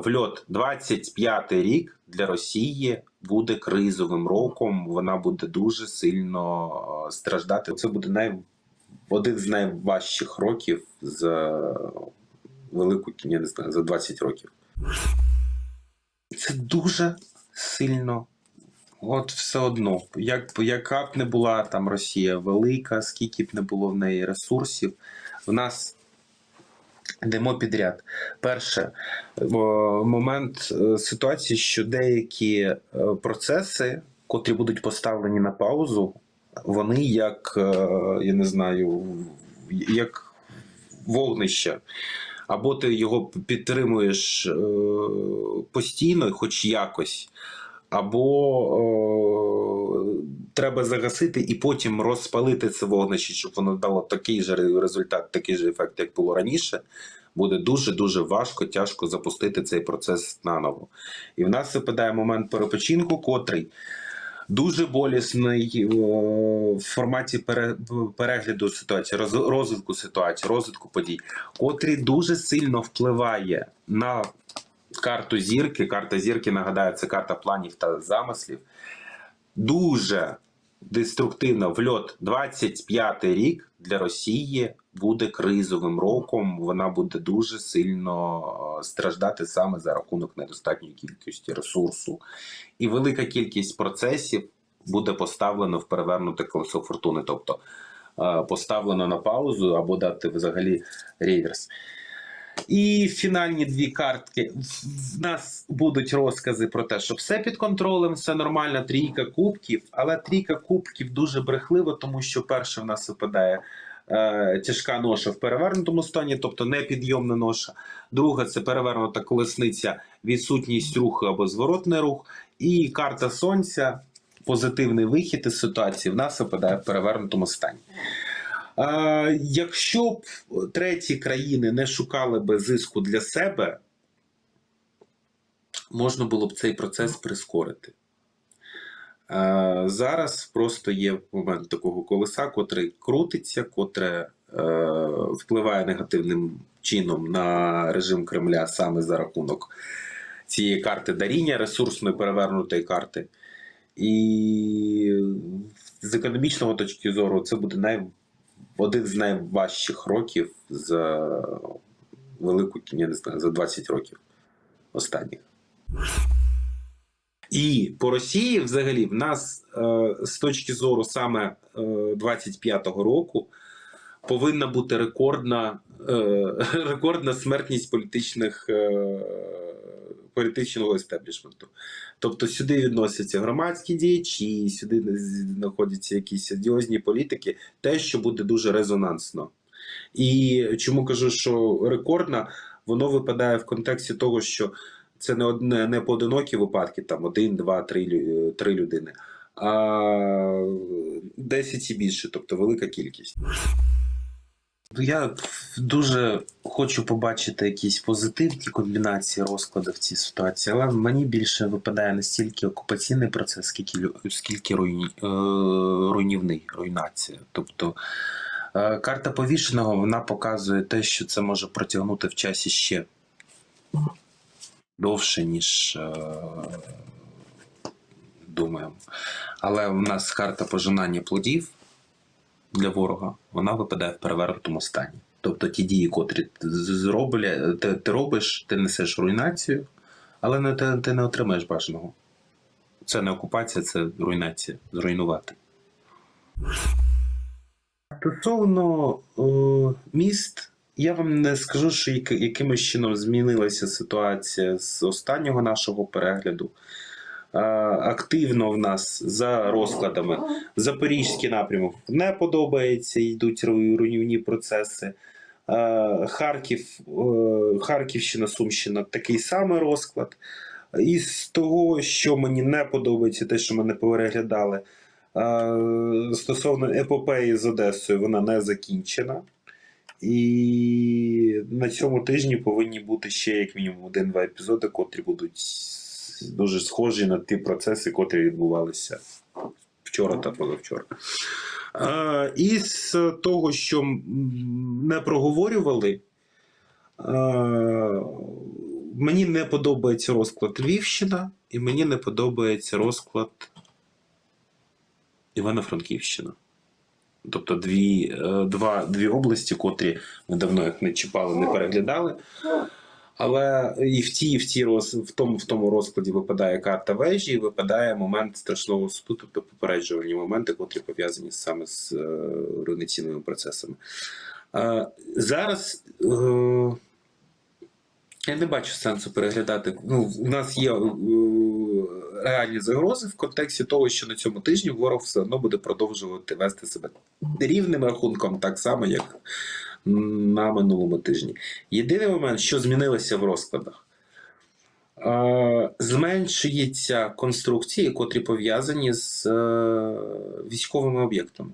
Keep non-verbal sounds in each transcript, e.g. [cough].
в льот 25 рік для Росії буде кризовим роком. Вона буде дуже сильно е, страждати. Це буде най... один з найважчих років за велику я не знаю, за 20 років. Це дуже сильно. От все одно, як, яка б не була там Росія велика, скільки б не було в неї ресурсів, в нас йдемо підряд. Перше, момент е, ситуації, що деякі е, процеси, котрі будуть поставлені на паузу, вони як, е, я не знаю, як вогнище. Або ти його підтримуєш постійно, хоч якось, або е, треба загасити і потім розпалити це вогнище, щоб воно дало такий же результат, такий же ефект, як було раніше. Буде дуже дуже важко, тяжко запустити цей процес наново. І в нас випадає момент перепочинку, котрий дуже болісний е, в форматі пере- перегляду ситуації, роз- розвитку ситуації, розвитку подій, котрий дуже сильно впливає на карту зірки. Карта зірки, нагадаю, це карта планів та замислів. Дуже деструктивно в льот 25 рік для Росії буде кризовим роком. Вона буде дуже сильно е, страждати саме за рахунок недостатньої кількості ресурсу. І велика кількість процесів буде поставлено в перевернуте колесо фортуни, тобто е, поставлено на паузу або дати взагалі реверс. І фінальні дві картки. В- нас будуть розкази про те, що все під контролем, все нормально, трійка кубків, але трійка кубків дуже брехливо, тому що перше в нас випадає е, тяжка ноша в перевернутому стані, тобто непідйомна ноша. Друга це перевернута колесниця, відсутність руху або зворотний рух. І карта сонця, позитивний вихід із ситуації, в нас випадає в перевернутому стані. Якщо б треті країни не шукали би зиску для себе, можна було б цей процес прискорити. Зараз просто є момент такого колеса, котрий крутиться, котре е, впливає негативним чином на режим Кремля саме за рахунок цієї карти даріння, ресурсної перевернутої карти. І з економічного точки зору це буде най... один з найважчих років за велику я не знаю, за 20 років останніх. І по Росії, взагалі, в нас е, з точки зору саме е, 25-го року повинна бути рекордна, е, [laughs] рекордна смертність політичних, е, політичного естеблішменту. Тобто сюди відносяться громадські діячі, сюди знаходяться якісь одіозні політики, те, що буде дуже резонансно. І чому кажу, що рекордна, воно випадає в контексті того, що це не одне не поодинокі випадки, там один, два, три, три людини, а 10 і більше, тобто велика кількість. Я дуже хочу побачити якісь позитивні комбінації розкладів в цій ситуації, але мені більше випадає не стільки окупаційний процес, скільки, скільки руйні, е, руйнівний, руйнація. Тобто е, карта повішеного вона показує те, що це може протягнути в часі ще довше, ніж е, думаємо. Але в нас карта пожинання плодів для ворога, вона випадає в перевернутому стані. Тобто ті дії, котрі зробля, ти, ти робиш, ти несеш руйнацію, але не, ти, ти не отримаєш бажаного. Це не окупація, це руйнація. Зруйнувати. Стосовно е, міст, я вам не скажу, що яки- якимось чином змінилася ситуація з останнього нашого перегляду. Е, активно в нас за розкладами Запорізький напрямок не подобається, йдуть руйнівні процеси. Е, Харків, е, Харківщина, Сумщина такий самий розклад. І з того, що мені не подобається, те, що ми не переглядали, стосовно епопеї з Одесою, вона не закінчена. І на цьому тижні повинні бути ще як мінімум один-два епізоди, котрі будуть дуже схожі на ті процеси, котрі відбувалися вчора та позавчора. І з того, що не проговорювали, Мені не подобається розклад Львівщина, і мені не подобається розклад Івано-Франківщина. Тобто дві, е, два, дві області, котрі ми давно їх не чіпали, не переглядали. Але і в тій, в тій роз, в тому, в тому розкладі випадає карта вежі, і випадає момент страшного суду, тобто попереджувальні моменти, котрі пов'язані саме з е, руйнаційними процесами. Е, зараз е, я не бачу сенсу переглядати. Ну, у нас є е, реальні загрози в контексті того, що на цьому тижні ворог все одно буде продовжувати вести себе рівним рахунком, так само, як на минулому тижні. Єдиний момент, що змінилося в розкладах. Е, Зменшуються конструкції, котрі пов'язані з е, військовими об'єктами.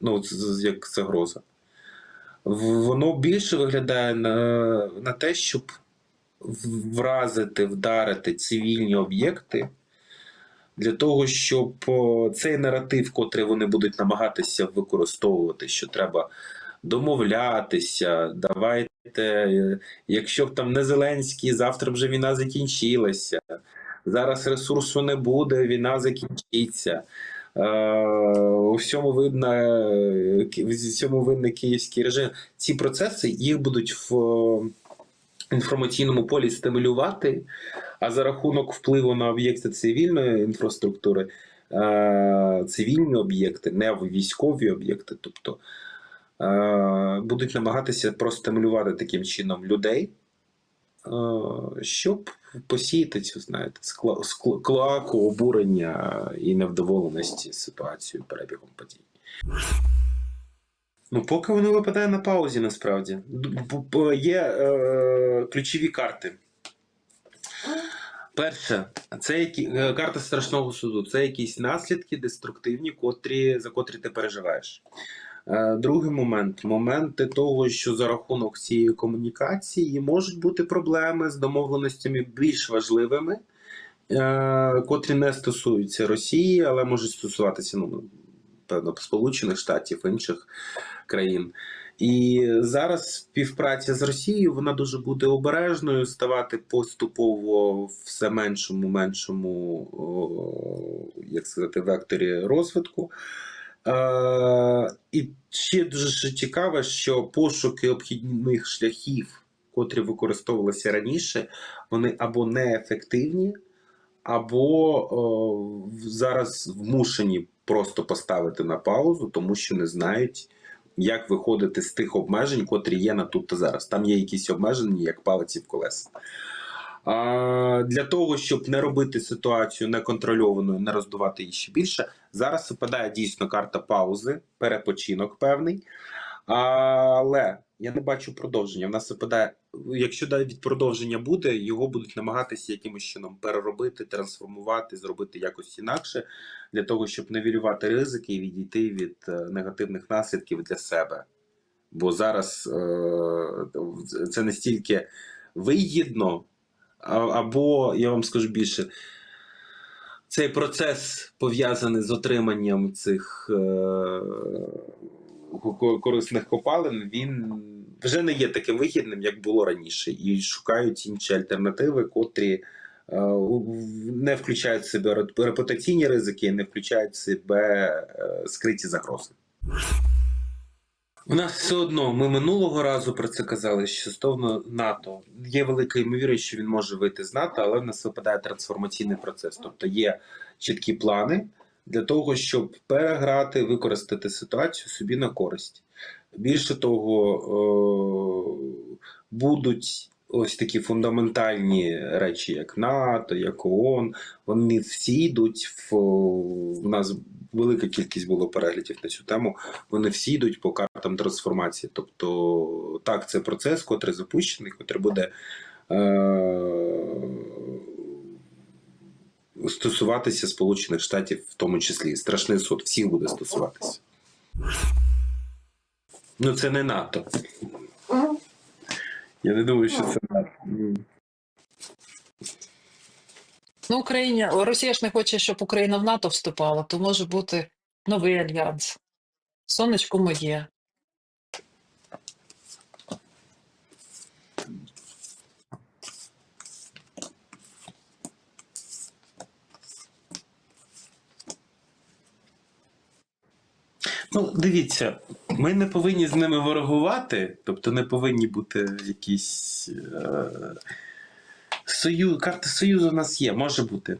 Ну, як загроза. В- Воно більше виглядає на, на те, щоб вразити, вдарити цивільні об'єкти для того, щоб цей наратив, котрий вони будуть намагатися використовувати, що треба домовлятися, давайте, якщо б там не Зеленський, завтра вже війна закінчилася. Зараз ресурсу не буде, війна закінчиться. Е, У всьому видно, в цьому винний київський режим. Ці процеси їх будуть в інформаційному полі стимулювати, а за рахунок впливу на об'єкти цивільної інфраструктури, е, цивільні об'єкти, не військові об'єкти, тобто будуть намагатися простимулювати таким чином людей, е, щоб посіяти цю, знаєте, клоаку обурення і невдоволеності ситуацією, перебігом подій. Ну, поки воно випадає на паузі, насправді. Є е, ключові карти. Перше, це які, е, карта страшного суду. Це якісь наслідки деструктивні, котрі, за котрі ти переживаєш. Е, Другий момент моменти того, що за рахунок цієї комунікації можуть бути проблеми з домовленостями більш важливими, е, котрі не стосуються Росії, але можуть стосуватися ну, певно Сполучених Штатів інших країн. І зараз співпраця з Росією вона дуже буде обережною, ставати поступово все меншому, меншому, як сказати, векторі розвитку. Е, і ще дуже цікаве, що пошуки обхідних шляхів, котрі використовувалися раніше, вони або неефективні, або зараз вмушені просто поставити на паузу, тому що не знають, як виходити з тих обмежень, котрі є на тут та зараз. Там є якісь обмеження, як палиці в колеса. Для того, щоб не робити ситуацію неконтрольованою, не роздувати її ще більше, зараз випадає дійсно карта паузи, перепочинок певний. Але я не бачу продовження. В нас випадає, якщо навіть продовження буде, його будуть намагатися якимось чином переробити, трансформувати, зробити якось інакше, для того, щоб невілювати ризики і відійти від е, негативних наслідків для себе. Бо зараз е, це настільки вигідно, або я вам скажу більше. Цей процес пов'язаний з отриманням цих е, корисних копалин, він вже не є таким вигідним, як було раніше, і шукають інші альтернативи, котрі е, не включають в себе репутаційні ризики, не включають в себе е, скриті загрози. У нас все одно ми минулого разу про це казали, що стосовно НАТО є велика ймовірність, що він може вийти з НАТО, але в нас випадає трансформаційний процес. Тобто є чіткі плани для того, щоб переграти, використати ситуацію собі на користь. Більше того, е, будуть ось такі фундаментальні речі, як НАТО, як ООН. Вони всі йдуть в, в нас велика кількість було переглядів на цю тему. Вони всі йдуть по картам трансформації. Тобто, так, це процес, котрий запущений, котрий буде е- стосуватися Сполучених Штатів, в тому числі. Страшний суд всіх буде стосуватися. Ну, це не НАТО. Я не думаю, що це НАТО. Ну, Україна, Росія ж не хоче, щоб Україна в НАТО вступала, то може бути новий альянс. Сонечко моє. Ну, дивіться, ми не повинні з ними ворогувати, тобто не повинні бути якісь. Е Союз, карта Союзу у нас є, може бути.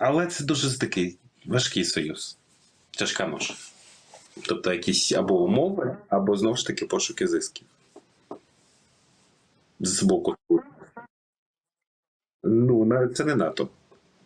Але це дуже такий важкий союз. Тяжка ноша. Тобто якісь або умови, або знову ж таки пошуки зисків. З боку. Ну, це не НАТО.